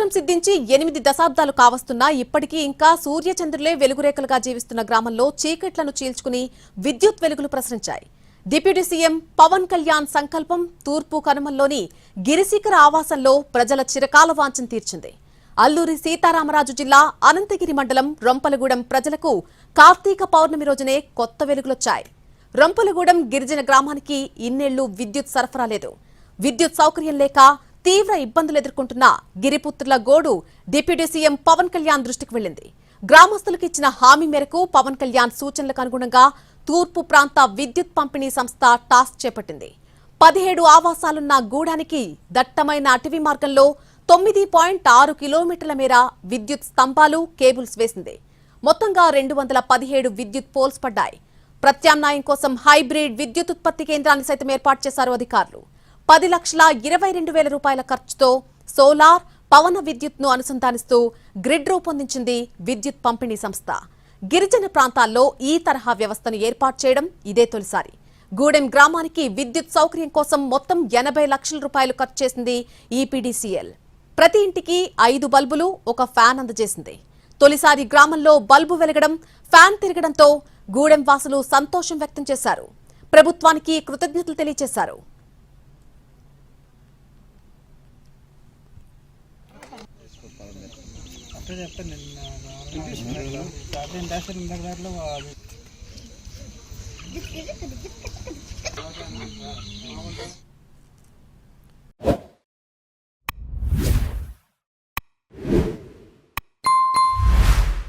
స్వాతంత్ర్యం సిద్ధించి ఎనిమిది దశాబ్దాలు కావస్తున్నా ఇప్పటికీ ఇంకా సూర్యచంద్రులే వెలుగురేఖలుగా జీవిస్తున్న గ్రామంలో చీకట్లను చీల్చుకుని విద్యుత్ వెలుగులు ప్రసరించాయి. డిప్యూటీ సీఎం పవన్ కళ్యాణ్ సంకల్పం తూర్పు కనుమల్లోని గిరిశిఖర ఆవాసంలో ప్రజల చిరకాల వాంఛన తీర్చింది. అల్లూరి సీతారామరాజు జిల్లా అనంతగిరి మండలం రొంపలగూడెం ప్రజలకు కార్తీక పౌర్ణమి రోజునే కొత్త వెలుగులొచ్చాయి. రొంపలగూడెం గిరిజన గ్రామానికి ఇన్నేళ్ళు విద్యుత్ సరఫరా లేదు. విద్యుత్ సౌకర్యం లేక తీవ్ర ఇబ్బందులు ఎదుర్కొంటున్న గిరిపుత్రుల గోడు డిప్యూటీ సీఎం పవన్ కళ్యాణ్ దృష్టికి వెళ్ళింది గ్రామస్తులకు ఇచ్చిన హామీ మేరకు పవన్ కళ్యాణ్ సూచనలకు అనుగుణంగా తూర్పు ప్రాంత విద్యుత్ పంపిణీ సంస్థ టాస్క్ చేపట్టింది. పదిహేడు ఆవాసాలున్న గూడానికి దట్టమైన అటవీ మార్గంలో తొమ్మిది పాయింట్ ఆరు కిలోమీటర్ల మేర విద్యుత్ స్తంభాలు కేబుల్స్ వేసింది. మొత్తంగా రెండు వందల పదిహేడు విద్యుత్ పోల్స్ పడ్డాయి. ప్రత్యామ్నాయం కోసం హైబ్రిడ్ విద్యుత్ ఉత్పత్తి కేంద్రాన్ని సైతం ఏర్పాటు చేశారు అధికారులు. పది లక్షల ఇరవై రెండు వేల రూపాయల ఖర్చుతో సోలార్ పవన విద్యుత్ను అనుసంధానిస్తూ గ్రిడ్ రూపొందించింది విద్యుత్ పంపిణీ సంస్థ. గిరిజన ప్రాంతాల్లో ఈ తరహా వ్యవస్థను ఏర్పాటు చేయడం ఇదే తొలిసారి. గూడెం గ్రామానికి విద్యుత్ సౌకర్యం కోసం మొత్తం ఎనభై లక్షల రూపాయలు ఖర్చు చేసింది ఈపీడీసీఎల్. ప్రతి ఇంటికి ఐదు బల్బులు ఒక ఫ్యాన్ అందజేసింది. తొలిసారి గ్రామంలో బల్బు వెలగడం ఫ్యాన్ తిరగడంతో గూడెం వాసులు సంతోషం వ్యక్తం చేశారు. ప్రభుత్వానికి కృతజ్ఞతలు తెలియజేశారు. అప్పుడే చెప్తాను నేను సాధ్యం డాక్టర్ ఇందాక దాంట్లో అది